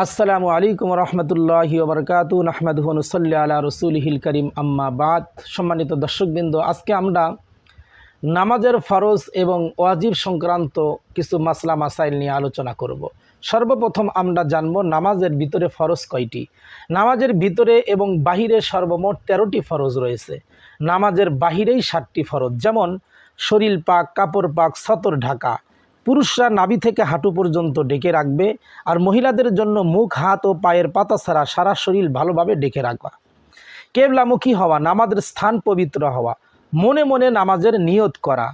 আসসালামু আলাইকুম রহমতুল্লাহি ওবরকাতু নাহমাদুহনুসল্লি আলা রসুলহিল করিম, আম্মা বাদ। সম্মানিত দর্শকবৃন্দ, আজকে আমরা নামাজের ফরজ এবং ওয়াজিব সংক্রান্ত কিছু মাসলা মাসাইল নিয়ে আলোচনা করব। সর্বপ্রথম আমরা জানব নামাজের ভিতরে ফরজ কয়টি। নামাজের ভিতরে এবং বাহিরে সর্বমোট তেরোটি ফরজ রয়েছে। নামাজের বাহিরেই ষাটটি ফরজ, যেমন শরীর পাক, কাপড় পাক, সতর ঢাকা। পুরুষরা নাভি থেকে হাঁটু পর্যন্ত ডেকে রাখবে আর মহিলাদের জন্য মুখ, হাত ও পায়ের পাতা ছাড়া সারা শরীর ভালোভাবে ডেকে রাখবা। কেবলামুখী হওয়া, নামাজের স্থান পবিত্র হওয়া, মনে মনে নামাজের নিয়ত করা,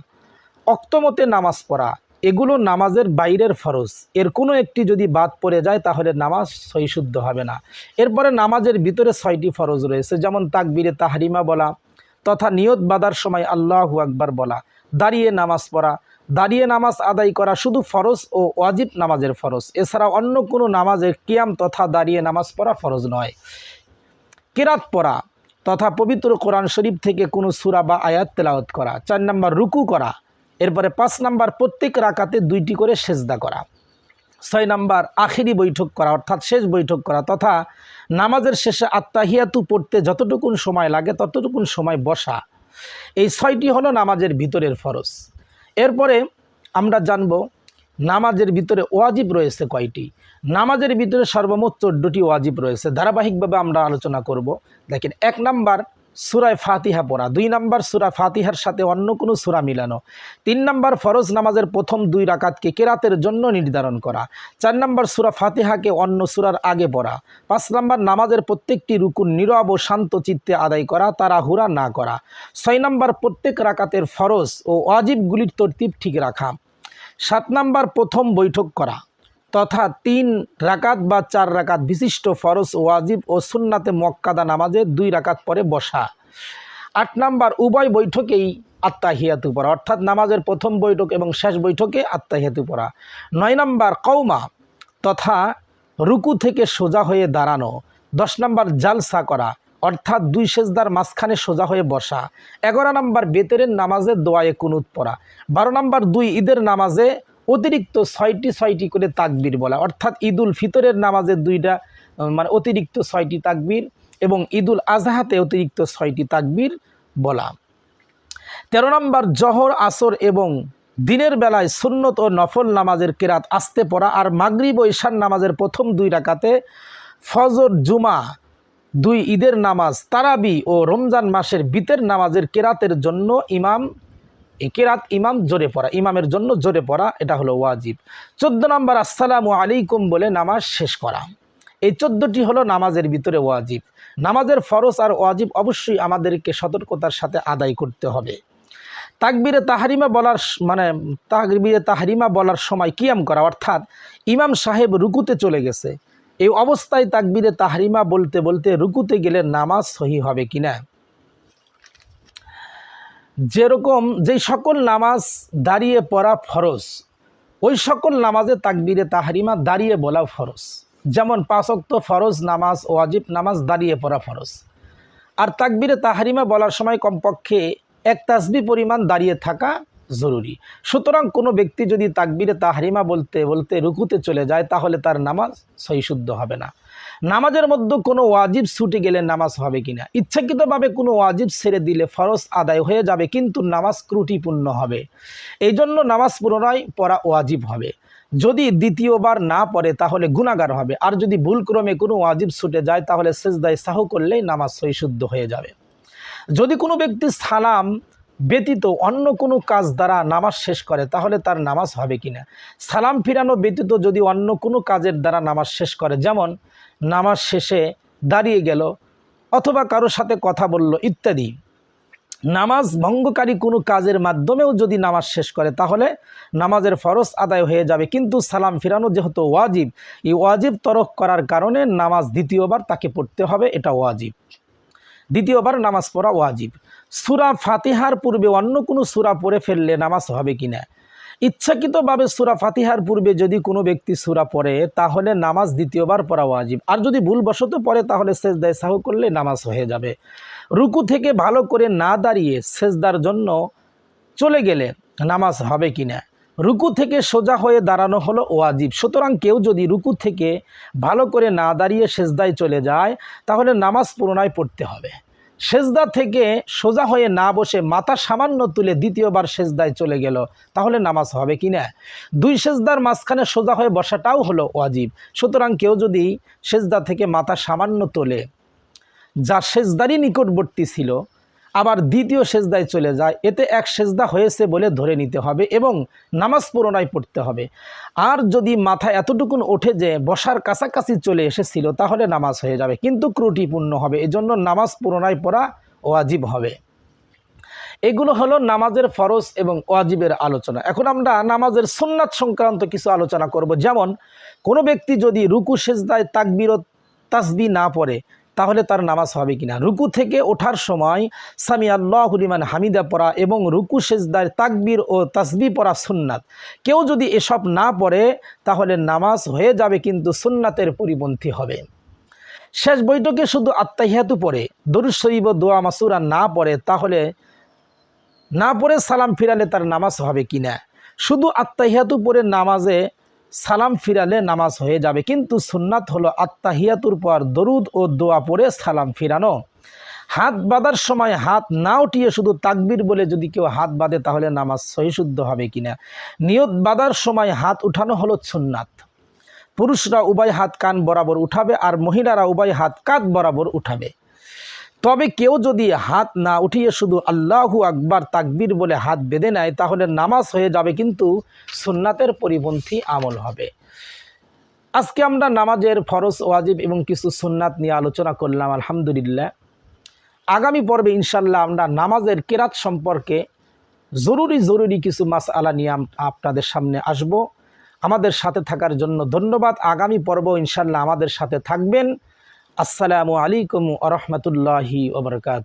অক্তমতে নামাজ পড়া, এগুলো নামাজের বাইরের ফরজ। এর কোনো একটি যদি বাদ পড়ে যায় তাহলে নামাজ সহিশুদ্ধ হবে না। এরপরে নামাজের ভিতরে ছয়টি ফরজ রয়েছে, যেমন তাকবিরে তাহারিমা বলা, তথা নিয়ত বাদার সময় আল্লাহু আকবার বলা, দাঁড়িয়ে নামাজ পড়া দাঁড়িয়ে নামাজ আদায় করা শুধু ফরজ ও ওয়াজিব নামাজের ফরজ। এছাড়া অন্য কোনো নামাজের কিয়াম তথা দাঁড়িয়ে নামাজ পড়া ফরজ নয়। কেরাত পড়া তথা পবিত্র কোরআন শরীফ থেকে কোনো সুরা বা আয়াত তেলাওয়াত করা। চার নাম্বার রুকু করা, এরপরে পাঁচ নাম্বার প্রত্যেক রাকাতে দুইটি করে সেজদা করা। ছয় নাম্বার আখেরি বৈঠক করা, অর্থাৎ শেষ বৈঠক করা তথা নামাজের শেষে আত্মাহিয়াতু পড়তে যতটুকুন সময় লাগে ততটুকুন সময় বসা। এই ছয়টি হলো নামাজের ভিতরের ফরজ। এরপরে আমরা জানব নামাজের ভিতরে ওয়াজিব রয়েছে কয়টি? নামাজের ভিতরে সর্বমোট চোদ্দোটি ওয়াজিব রয়েছে। ধারাবাহিকভাবে আমরা আলোচনা করব। দেখেন, এক নাম্বার সুরায় ফাতিহা পড়া। দুই নাম্বার সুরা ফাতিহার সাথে অন্য কোনো সুরা মিলানো। তিন নাম্বার ফরজ নামাজের প্রথম দুই রাকাতকে কেরাতের জন্য নির্ধারণ করা। চার নাম্বার সুরা ফাতিহাকে অন্য সুরার আগে পড়া। পাঁচ নাম্বার নামাজের প্রত্যেকটি রুকুন নীরব ও শান্ত চিত্তে আদায় করা তারা হুরা না করা। ছয় নাম্বার প্রত্যেক রাকাতের ফরজ ও ওয়াজিবগুলির তরতিব ঠিক রাখা। সাত নাম্বার প্রথম বৈঠক করা। তথা তিন রাকাত বা চার রাকাত বিশিষ্ট ফরজ, ওয়াজিব ও সুন্নাতে মক্কাদা নামাজে দুই রাকাত পরে বসা। আট নাম্বার, উভয় বৈঠকেই আত্মাহিয়াতু পড়া, অর্থাৎ নামাজের প্রথম বৈঠক এবং শেষ বৈঠকে আত্মাহিয়াতু পড়া। নয় নাম্বার কৌমা তথা রুকু থেকে সোজা হয়ে দাঁড়ানো। দশ নাম্বার, জালসা করা, অর্থাৎ দুই সেজদার মাঝখানে সোজা হয়ে বসা। এগারো নাম্বার বেতেরের নামাজে দোয়ায়ে কুনুত পড়া। বারো নাম্বার, দুই ঈদের নামাজে অতিরিক্ত ছয়টি ছয়টি করে তাকবির বলা। অর্থাৎ ঈদুল ফিতরের নামাজের দুইটা মানে অতিরিক্ত ছয়টি তাকবির এবং ঈদুল আজহাতে অতিরিক্ত ছয়টি তাকবির বলা। তেরো নম্বর, জহর, আসর এবং দিনের বেলায় সুন্নত ও নফল নামাজের কেরাত আসতে পড়া আর মাগরিব ও ঈশান নামাজের প্রথম দুই রাকাতে ফজর, জুমা, দুই ঈদের নামাজ, তারাবি ও রমজান মাসের বিতের নামাজের কেরাতের জন্য ইমাম এই কেরাত ইমাম জোরে পড়া, ইমামের জন্য জোরে পড়া, এটা হলো ওয়াজিব। চোদ্দ নম্বর, আসসালামু আলাইকুম বলে নামাজ শেষ করা। এই চোদ্দোটি হলো নামাজের ভিতরে ওয়াজিব। নামাজের ফরজ আর ওয়াজিব অবশ্যই আমাদেরকে সতর্কতার সাথে আদায় করতে হবে। তাকবিরে তাহারিমা বলার মানে তাকবিরে তাহারিমা বলার সময় কিয়াম করা, অর্থাৎ ইমাম সাহেব রুকুতে চলে গেছে। এই অবস্থায় তাকবিরে তাহারিমা বলতে বলতে রুকুতে গেলে নামাজ সহি হবে কিনা? যেরকম যেই সকল নামাজ দাঁড়িয়ে পড়া ফরজ, ওই সকল নামাজে তাকবিরে তাহারিমা দাঁড়িয়ে বলা ফরজ। যেমন পাঁচক্ত ফরজ নামাজ ওয়াজিব নামাজ দাঁড়িয়ে পড়া ফরজ। আর তাকবিরে তাহারিমা বলার সময় কমপক্ষে এক তাসবি পরিমাণ দাঁড়িয়ে থাকা জরুরি। সুতরাং কোনো ব্যক্তি যদি তাকবিরে তাহারিমা বলতে বলতে রুকুতে চলে যায়, তাহলে তার নামাজ সহিশুদ্ধ হবে না। নামাজের মধ্যে কোনো ওয়াজিব ছুটে গেলে নামাজ হবে কিনা? ইচ্ছাকৃতভাবে কোনো ওয়াজিব ছেড়ে দিলে ফরজ আদায় হয়ে যাবে, কিন্তু নামাজ ত্রুটিপূর্ণ হবে। এই জন্য নামাজ পুনরায় পড়া ওয়াজিব হবে। যদি দ্বিতীয়বার না পড়ে, তাহলে গুণাগার হবে। আর যদি ভুলক্রমে কোনো ওয়াজিব ছুটে যায়, তাহলে সেজদায় সাহু করলেই নামাজ সহিশুদ্ধ হয়ে যাবে। যদি কোনো ব্যক্তি সালাম ব্যতীত অন্য কোনো কাজ দ্বারা নামাজ শেষ করে, তাহলে তার নামাজ হবে কিনা? সালাম ফিরানো ব্যতীত যদি অন্য কোনো কাজের দ্বারা নামাজ শেষ করে, যেমন নামাজ শেষে দাঁড়িয়ে গেল অথবা কারোর সাথে কথা বলল ইত্যাদি। নামাজ ভঙ্গকারী কোনো কাজের মাধ্যমেও যদি নামাজ শেষ করে, তাহলে নামাজের ফরজ আদায় হয়ে যাবে। কিন্তু সালাম ফিরানো যেহেতু ওয়াজিব, এই ওয়াজিব তরক করার কারণে নামাজ দ্বিতীয়বার তাকে পড়তে হবে, এটা ওয়াজিব। দ্বিতীয়বার নামাজ পড়া ওয়াজিব। সুরা ফাতিহার পূর্বে অন্য কোনো সুরা পড়ে ফেললে নামাজ হবে কি না? ইচ্ছাকৃতভাবে সুরা ফাতিহার পূর্বে যদি কোনো ব্যক্তি সুরা পড়ে, তাহলে নামাজ দ্বিতীয়বার পড়া ওয়াজিব। আর যদি ভুলবশত পড়ে, তাহলে শেষ সেজদায় সাহু করলে নামাজ হয়ে যাবে। রুকু থেকে ভালো করে না দাঁড়িয়ে সেজদার জন্য চলে গেলে নামাজ হবে কিনা রুকু থেকে সোজা হয়ে দাঁড়ানো হলো ওয়াজিব। সুতরাং কেউ যদি রুকু থেকে ভালো করে না দাঁড়িয়ে সেজদায় চলে যায়, তাহলে নামাজ পুনরায় পড়তে হবে। সেজদা থেকে সোজা হয়ে না বসে মাথা সামান্য তুলে দ্বিতীয়বার সেজদায় চলে গেল, তাহলে নামাজ হবে কি না? দুই সেজদার মাঝখানে সোজা হয়ে বসাটাও হলো ওয়াজিব। সুতরাং কেউ যদি সেজদা থেকে মাথা সামান্য তোলে যা সেজদারই নিকটবর্তী ছিল আবার দ্বিতীয় সেজদায় চলে যায়। এতে এক সেজদা হয়েছে বলে ধরে নিতে হবে এবং নামাজ পুরোনায় পড়তে হবে। আর যদি মাথা এতটুকুন ওঠে যে বসার কাছাকাছি চলে এসেছিল, তাহলে নামাজ হয়ে যাবে। কিন্তু ত্রুটিপূর্ণ হবে। এজন্য নামাজ পুরোনায় পড়া ওয়াজিব হবে। এগুলো হলো নামাজের ফরজ এবং ওয়াজিবের আলোচনা। এখন আমরা নামাজের সুন্নাত সংক্রান্ত কিছু আলোচনা করব। যেমন, কোনো ব্যক্তি যদি রুকু, সেজদায় তাকবির তাসবি না পড়ে তাহলে তার নামাজ হবে কিনা? রুকু থেকে ওঠার সময় সামি আল্লাহরিমান হামিদা পড়া এবং রুকু, সেজদার তাকবির ও তাসবি পড়া সুন্নাত। কেউ যদি এসব না পড়ে, তাহলে নামাজ হয়ে যাবে কিন্তু সুন্নাতের পরিপন্থী হবে। শেষ বৈঠকে শুধু আত্মাহিয়াতু পড়ে, দরুদ শরীফ ও দোয়া মাসুরা না পড়ে, তাহলে না পড়ে সালাম ফিরালে তার নামাজ হবে কিনা? শুধু আত্মাহিয়াতু পড়ে নামাজে সালাম ফিরালে নামাজ হয়ে যাবে, কিন্তু সুন্নাত হলো আত্মাহিয়াতুর পর দরুদ ও দোয়া পড়ে সালাম ফিরানো। হাত বাঁধার সময় হাত না উঠিয়ে শুধু তাকবির বলে যদি কেউ হাত বাঁধে, তাহলে নামাজ সহিশুদ্ধ হবে কিনা? নিয়ত বাঁধার সময় হাত উঠানো হলো সুন্নাত। পুরুষরা উভয় হাত কান বরাবর উঠাবে আর মহিলারা উভয় হাত কাঁধ বরাবর উঠাবে। তবে কেউ যদি হাত না উঠিয়ে শুধু আল্লাহু আকবার তাকবির বলে হাত বেঁধে নেয়, তাহলে নামাজ হয়ে যাবে কিন্তু সুন্নাতের পরিপন্থী আমল হবে। আজকে আমরা নামাজের ফরজ, ওয়াজিব এবং কিছু সুন্নাত নিয়ে আলোচনা করলাম, আলহামদুলিল্লাহ। আগামী পর্বে ইনশাল্লাহ আমরা নামাজের কেরাত সম্পর্কে জরুরি জরুরি কিছু মাস আলা নিয়ে আপনাদের সামনে আসব। আমাদের সাথে থাকার জন্য ধন্যবাদ। আগামী পর্ব ইনশাল্লাহ আমাদের সাথে থাকবেন। আসসালামু আলাইকুম আ রহমতুল্লাহি ওবরকাত